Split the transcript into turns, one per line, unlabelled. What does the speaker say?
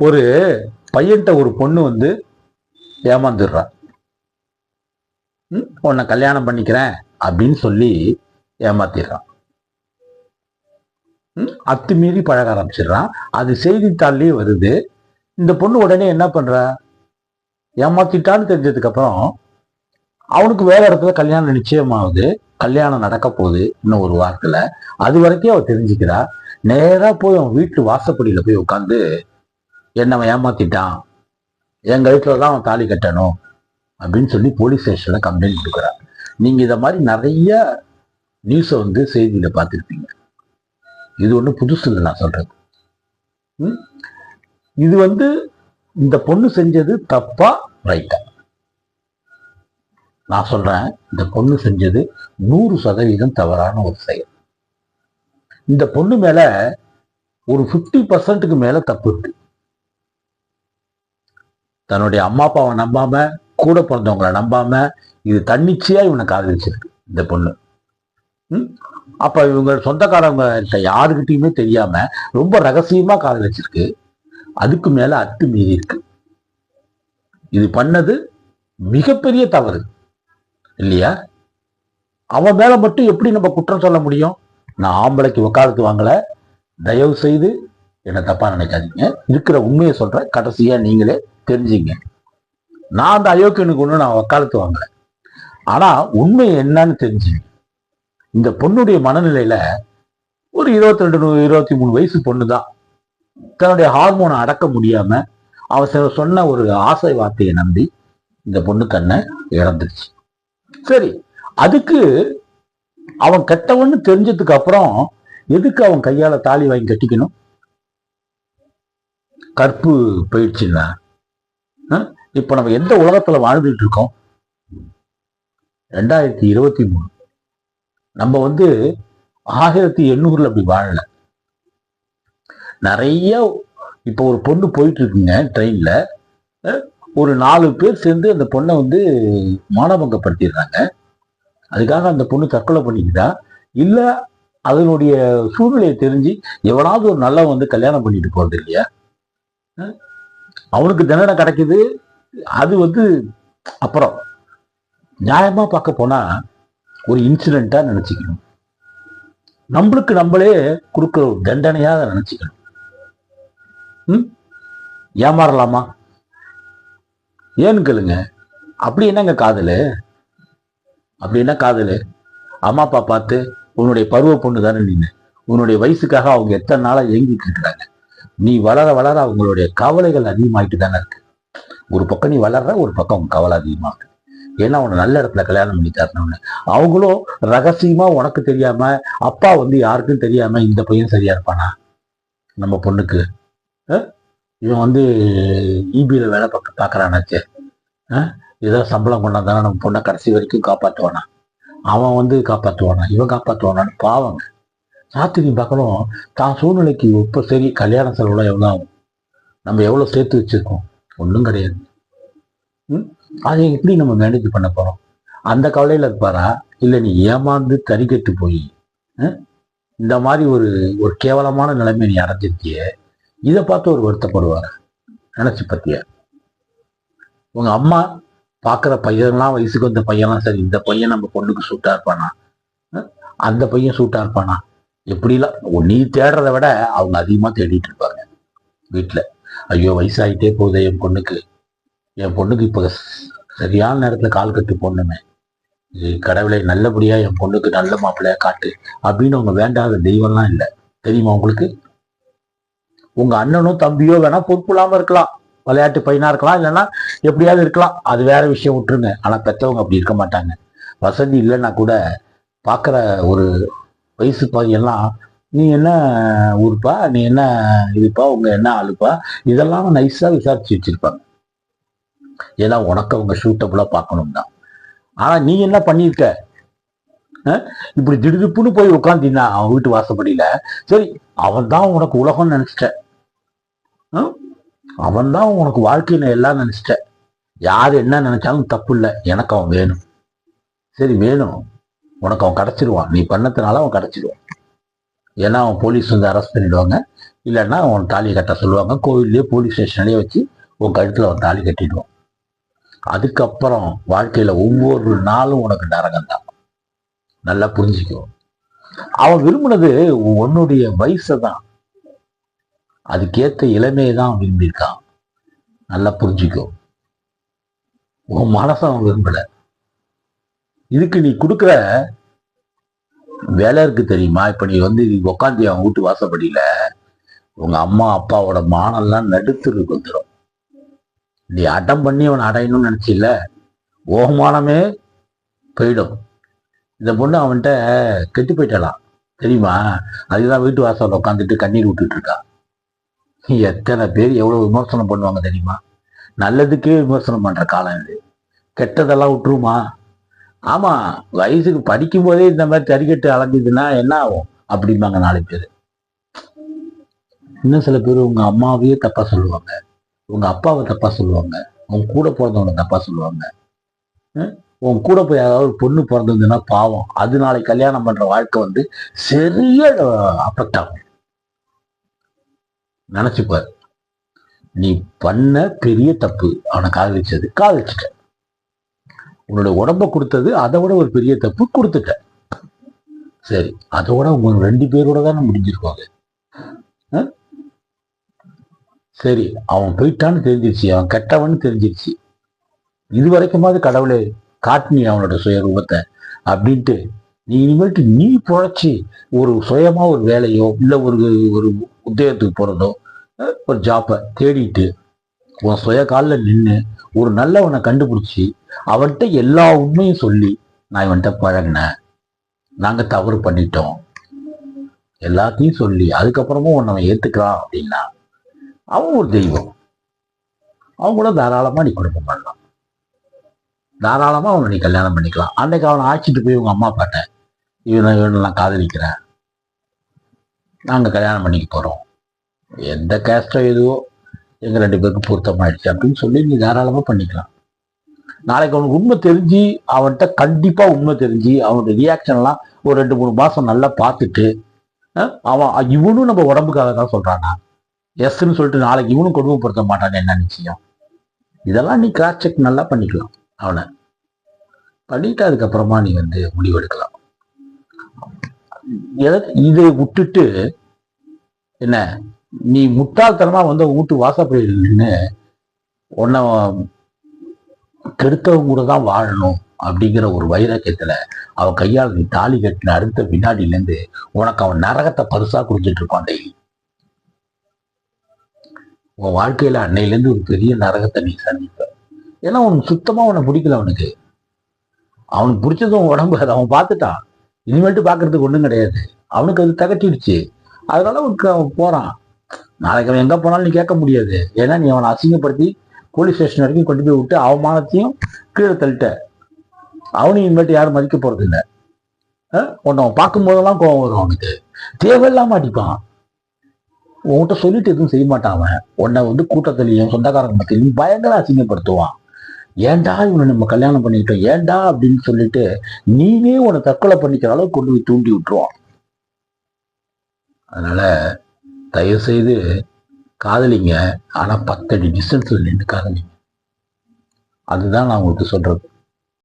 ஒரு பையன்கிட்ட ஒரு பொண்ணு வந்து ஏமாந்துடுறா. ம், உன்னை கல்யாணம் பண்ணிக்கிறேன் அப்படின்னு சொல்லி ஏமாத்திடுறான் ம், அத்துமீறி பழக ஆரம்பிச்சிடுறான் அது செய்தித்தாள்லயே வருது. இந்த பொண்ணு உடனே என்ன பண்றா? ஏமாத்திட்டான்னு தெரிஞ்சதுக்கு அப்புறம் அவனுக்கு வேற இடத்துல கல்யாணம் நிச்சயமாகுது. கல்யாணம் நடக்க போகுது இன்னும் ஒரு வாரத்துல. அது வரைக்கும் அவ தெரிஞ்சுக்கிறா. நேரா போய் அவன் வீட்டு வாசப்படியில போய் உட்காந்து என்னை அவன் ஏமாத்திட்டான். எங்கள் வீட்டில் தான் அவன் தாலி கட்டணும் அப்படின்னு சொல்லி போலீஸ் ஸ்டேஷனில் கம்ப்ளைண்ட் கொடுக்குறான். நீங்கள் இதை மாதிரி நிறைய நியூஸை வந்து செய்தியில் பார்த்துருப்பீங்க. இது ஒன்றும் புதுசு இல்லை நான் சொல்கிறது இது வந்து இந்த பொண்ணு செஞ்சது தப்பா ரைட்டா? நான் சொல்றேன் இந்த பொண்ணு செஞ்சது நூறு சதவீதம் தவறான ஒரு செயல். இந்த பொண்ணு மேல ஒரு 50% பர்சன்ட்டுக்கு மேல தப்பு இருக்கு. தன்னுடைய அம்மா அப்பாவை நம்பாம கூட பிறந்தவங்களை நம்பாம இது தன்னிச்சையா இவனை காதலிச்சிருக்கு இந்த பொண்ணு. ம்? அப்ப இவங்க சொந்தக்காரவங்க யாருக்கிட்டையுமே தெரியாம ரொம்ப ரகசியமா காதலிச்சிருக்கு. அதுக்கு மேல அத்து மீறி இருக்கு. இது பண்ணது மிகப்பெரிய தவறு. இல்லையா? அவன் மேல மட்டும் எப்படி நம்ம குற்றம் சொல்ல முடியும்? நான் ஆம்பளைக்கு வக்காலத்து வாங்கல. தயவு செய்து என்ன தப்பா நினைக்காதீங்க. இருக்கிற உண்மையை சொல்றேன். கடைசியா நீங்களே தெரிஞ்சுங்க. நான் அந்த அயோக்கியனுக்கு ஒன்று நான் வக்காலத்து வாங்கல. ஆனா உண்மை என்னன்னு தெரிஞ்சுங்க. இந்த பொண்ணுடைய மனநிலையில ஒரு இருபத்தி ரெண்டு இருபத்தி மூணு வயசு பொண்ணு தான் தன்னுடைய ஹார்மோனை அடக்க முடியாம அவ சொன்ன ஒரு ஆசை வார்த்தையை நம்பி இந்த பொண்ணு கண்ணை இழந்துருச்சு சரி அதுக்கு அவன் கெட்டவன்னு தெரிஞ்சதுக்கு அப்புறம் எதுக்கு அவன் கையால தாலி வாங்கி கட்டிக்கணும்? கற்பு போயிடுச்சுன்னா? இப்ப நம்ம எந்த உலகத்துல வாழ்ந்துட்டு இருக்கோம்? ரெண்டாயிரத்தி இருபத்தி மூணு. நம்ம வந்து ஆயிரத்தி எண்ணூறுல அப்படி வாழல. நிறைய இப்போ ஒரு பொண்ணு போயிட்டு இருக்குங்க ட்ரெயின்ல ஒரு நாலு பேர் சேர்ந்து அந்த பொண்ணை வந்து மானபங்கப்படுத்திடுறாங்க. அதுக்காக அந்த பொண்ணு தற்கொலை பண்ணிக்கிட்டா. இல்ல அதனுடைய சூழ்நிலையை தெரிஞ்சு எவனாவது ஒரு நல்லவன் வந்து கல்யாணம் பண்ணிட்டு போறது இல்லையா அவனுக்கு தண்டனை கிடைக்குது. அது வந்து அப்புறம் நியாயமா பார்க்க போனா ஒரு இன்சிடென்ட்டா நினச்சிக்கணும். நம்மளுக்கு நம்மளே கொடுக்குற ஒரு தண்டனையா அதை நினச்சிக்கணும். ம்? ஏமாறலாமா? ஏன்னு கேளுங்க. அப்படி என்னங்க காதலு? அப்படி என்ன காதலு? அம்மா அப்பா பார்த்து உன்னுடைய பருவ பொண்ணு தானே நீனு. உன்னுடைய வயசுக்காக அவங்க எத்தனை நாளா ஏங்கிட்டு இருக்கிறாங்க? நீ வளர வளர அவங்களுடைய கவலைகள் அதிகமாயிட்டு தானே இருக்கு. ஒரு பக்கம் நீ வளர்ற ஒரு பக்கம் உன் கவலை அதிகமாகுது ஏன்னா உன்னை நல்ல இடத்துல கல்யாணம் பண்ணி தரணும்னு. அவங்களும் ரகசியமா உனக்கு தெரியாம அப்பா வந்து யாருக்கும் தெரியாம இந்த பையன் சரியா இருப்பானா? நம்ம பொண்ணுக்கு. இவன் வந்து இபியில வேலை பார்க்க பார்க்குறானாச்சு ஏதோ சம்பளம் கொண்டாந்தானே நம்ம பொண்ணை கடைசி வரைக்கும் காப்பாற்றுவானா அவன் வந்து காப்பாற்றுவானா இவன் காப்பாற்றுவானான்னு பாவங்க. ராத்திரி பார்க்கணும். தான் சூழ்நிலைக்கு இப்போ சரி கல்யாண செலவுலாம் எவ்வளோ ஆகும்? நம்ம எவ்வளோ சேர்த்து வச்சிருக்கோம்? ஒன்றும் கிடையாது. ம்? அதை எப்படி நம்ம மேனேஜ் பண்ண போறோம்? அந்த கவலையில இருப்பாரா? இல்லை நீ ஏமாந்து தறிக்கெட்டு போய் இந்த மாதிரி ஒரு ஒரு கேவலமான நிலைமை நீ அடைஞ்சிருக்கியே இதை பார்த்து ஒரு வருத்தப்படுவார்? நினைச்சு பற்றிய உங்க அம்மா பார்க்குற பையன்லாம் வயசுக்கு வந்த பையன்லாம் சரி இந்த பையன் நம்ம பொண்ணுக்கு சூட்டா இருப்பானா? அந்த பையன் சூட்டா இருப்பானா? எப்படிலாம் நீ தேடுறத விட அவங்க அதிகமா தேடிட்டு இருப்பாங்க வீட்டுல ஐயோ வயசாகிட்டே போகுது என் பொண்ணுக்கு. என் பொண்ணுக்கு இப்போ சரியான நேரத்துல கால் கட்டு போடணுமே. கடவுளை நல்லபடியா என் பொண்ணுக்கு நல்ல மாப்பிள்ளையா காட்டு அப்படின்னு அவங்க வேண்டாத தெய்வம்லாம் இல்லை. தெரியுமா உங்களுக்கு? உங்க அண்ணனோ தம்பியோ வேணா பொறுப்பு இருக்கலாம். விளையாட்டு பையனா இருக்கலாம் இல்லைன்னா எப்படியாவது இருக்கலாம். அது வேற விஷயம் விட்டுருங்க. ஆனா பெத்தவங்க அப்படி இருக்க மாட்டாங்க. வசதி இல்லைன்னா கூட பார்க்குற ஒரு வயசு பையன்லாம் நீ என்ன ஊருப்பா? நீ என்ன இதுப்பா? உங்க என்ன ஆளுப்பா? இதெல்லாம் நைஸா விசாரிச்சு வச்சிருப்பாங்க. ஏன்னா உனக்கு அவங்க சூட்டபுளா பார்க்கணும் தான் ஆனா நீ என்ன பண்ணியிருக்க? இப்படி திடுதிப்புன்னு போய் உட்காந்தீங்கன்னா அவன் வீட்டு வாசப்படியில சரி அவன் தான் உனக்கு உலகம்னு நினைச்சிட்ட. அவன் தான் உனக்கு வாழ்க்கையில எல்லாம் நினைச்சிட்ட. யார் என்ன நினைச்சாலும் தப்பு இல்லை. எனக்கு அவன் வேணும். சரி வேணும். உனக்கு அவன் கிடச்சிருவான் நீ பண்ணதுனால அவன் கிடச்சிடுவான் ஏன்னா அவன் போலீஸ் வந்து அரெஸ்ட் பண்ணிடுவாங்க. இல்லைன்னா அவன் தாலி கட்ட சொல்லுவாங்க. கோவில்லையே போலீஸ் ஸ்டேஷன்லேயே வச்சு உன் கழுத்தில் அவன் தாலி கட்டிடுவான். அதுக்கப்புறம் வாழ்க்கையில் ஒவ்வொரு நாளும் உனக்கு நரகம் தான் நல்லா புரிஞ்சுக்குவோம் அவன் விரும்பினது உன்னுடைய வயசை தான். அதுக்கேற்ற இளமையை தான் விரும்பியிருக்கான். நல்லா புரிஞ்சுக்கோ. உன் மனசை அவன் விரும்பலை. இதுக்கு நீ கொடுக்குற வேலை இருக்கு தெரியுமா? இப்ப நீ வந்து உட்காந்து அவன் வீட்டு வாசப்படியில உங்க அம்மா அப்பாவோட மானம்லாம் நடுத்துருக்கு வந்துடும் நீ அடம் பண்ணி அவனை அடையணும்னு நினைச்சில்ல? ஓகமானமே போயிடும். இந்த பொண்ணு அவன்கிட்ட கெட்டு போயிட்டலாம். தெரியுமா? அதுதான் வீட்டு வாசல் உட்காந்துட்டு கண்ணீர் விட்டுட்டு இருக்கா. எத்தனை பேர் எவ்வளவு விமர்சனம் பண்ணுவாங்க தெரியுமா? நல்லதுக்கே விமர்சனம் பண்ற காலம் இது. கெட்டதெல்லாம் விட்டுருமா? ஆமா வயசுக்கு படிக்கும் போதே இந்த மாதிரி தறிக்கட்டு அலைஞ்சதுன்னா என்ன ஆகும்? அப்படிம்பாங்க நாலு பேர். இன்னும் சில பேர் உங்க அம்மாவையே தப்பா சொல்லுவாங்க. உங்க அப்பாவை தப்பா சொல்லுவாங்க. உன் கூட பிறந்தவங்க தப்பா சொல்லுவாங்க. உன் கூட போய் யாராவது ஒரு பொண்ணு பிறந்ததுன்னா பாவம். அது நாளைக்கு கல்யாணம் பண்ற வாழ்க்கை வந்து சரியா அஃபெக்ட் ஆகும். நினைச்சுப்பாரு. நீ பண்ண பெரிய தப்பு. அவனை காதலிச்சது காதலிச்சிட்ட. உன்னோட உடம்ப கொடுத்தது அதை விட ஒரு பெரிய தப்பு கொடுத்துட்ட. சரி அதோட உங்க ரெண்டு பேரோட தானே முடிஞ்சிருக்கோம் சரி அவன் போயிட்டான்னு தெரிஞ்சிருச்சு அவன் கெட்டவன்னு தெரிஞ்சிருச்சு. இது வரைக்குமாவது கடவுளே காட்டினி அவனோட சுயரூபத்தை அப்படின்ட்டு நீ இனிமேட்டு நீ புழைச்சி ஒரு சுயமா ஒரு வேலையோ இல்லை ஒரு ஒரு உத்தியோகத்துக்கு போறதோ ஒரு ஜாப்பை தேடிட்டு உன் சுய காலில் நின்று ஒரு நல்லவனை கண்டுபிடிச்சி அவன்கிட்ட எல்லா உண்மையும் சொல்லி நான் இவன்கிட்ட பழகினேன். நாங்க தவறு பண்ணிட்டோம். எல்லாத்தையும் சொல்லி அதுக்கப்புறமும் உன்னை அவன் ஏற்றுக்கிறான் அப்படின்னா அவன் ஒரு தெய்வம். அவன் கூட தாராளமா நீ குடும்பம் பண்ணலாம். தாராளமா அவனை நீ கல்யாணம் பண்ணிக்கலாம். அன்னைக்கு அவனை அழைச்சிட்டு போய் உங்க அம்மா அப்பாட்ட இவனை இவனை நான் காதலிக்கிறேன். நாங்க கல்யாணம் பண்ணிக்க போறோம். எந்த கேஸ்டோ எதுவோ எங்கள் ரெண்டு பேருக்கு பொருத்தமாயிடுச்சு அப்படின்னு சொல்லி நீ தாராளமாக பண்ணிக்கலாம். நாளைக்கு அவனுக்கு உண்மை தெரிஞ்சு அவன்கிட்ட கண்டிப்பாக உண்மை தெரிஞ்சு அவனுடைய ரியாக்ஷன் எல்லாம் ஒரு ரெண்டு மூணு மாதம் நல்லா பார்த்துட்டு அவன் இவனும் நம்ம உடம்புக்காக தான் சொல்கிறானா எஸ்ன்னு சொல்லிட்டு நாளைக்கு இவனும் கொடுமைப்படுத்த மாட்டான்? என்ன நிச்சயம்? இதெல்லாம் நீ கிராஸ் செக் நல்லா பண்ணிக்கலாம் அவனை. பண்ணிட்டு அதுக்கப்புறமா நீ வந்து முடிவெடுக்கலாம் எதை இதை விட்டுட்டு என்ன? நீ முட்டாள்தனமா வந்து வீட்டு வாசப்படியில் நின்று உன்னை கெடுத்தவங்க கூட தான் வாழணும் அப்படிங்கிற ஒரு வைராக்கியத்துல அவன் கையால் நீ தாலி கட்டின அடுத்த வினாடியில இருந்து உனக்கு அவன் நரகத்தை பரிசா குடிச்சிட்டு இருப்பான் டெய்லி உன் வாழ்க்கையில அன்னையிலேருந்து ஒரு பெரிய நரகத்தை நீ சந்திப்ப. ஏன்னா அவனுக்கு சுத்தமா உன்னை பிடிக்கல அவனுக்கு. அவனுக்கு பிடிச்சது உன் உடம்பு அதை அவன் பார்த்துட்டான். இனிமேட்டு பார்க்கறதுக்கு ஒன்றும் கிடையாது. அவனுக்கு அது தகட்டிடுச்சு. அதனால அவனுக்கு அவன் போறான். நாளைக்கு அவன் எங்கே போனாலும் நீ கேட்க முடியாது. ஏன்னா நீ அவனை அசிங்கப்படுத்தி போலீஸ் ஸ்டேஷன் வரைக்கும் கொண்டு போய் விட்டு அவமானத்தையும் கீழே தள்ளிட்ட. அவனையும் இனிமேட்டு யாரும் மதிக்க போகிறது இல்லை உன்னை அவன் பார்க்கும் போதெல்லாம் கோவம் வரும் அவனுக்கு. தேவையில்லாம அடிப்பான். உன்கிட்ட சொல்லிட்டு எதுவும் செய்ய மாட்டான் அவன். உன்னை வந்து கூட்டத்திலையும் சொந்தக்காரங்க மத்தியிலையும் பயங்கர அசிங்கப்படுத்துவான். ஏன்டா இவனை நம்ம கல்யாணம் பண்ணிக்கிட்டோம்? ஏன்டா அப்படின்னு சொல்லிட்டு நீனே உன்னை தற்கொலை பண்ணிக்கிற அளவுக்கு கொண்டு போய் தூண்டி விட்டுருவான். அதனால தயவு செய்து காதலிங்க. ஆனால் பத்தடி டிஸ்டன்ஸில் நின்று காதலிங்க. அதுதான் நான் உங்களுக்கு சொல்கிறது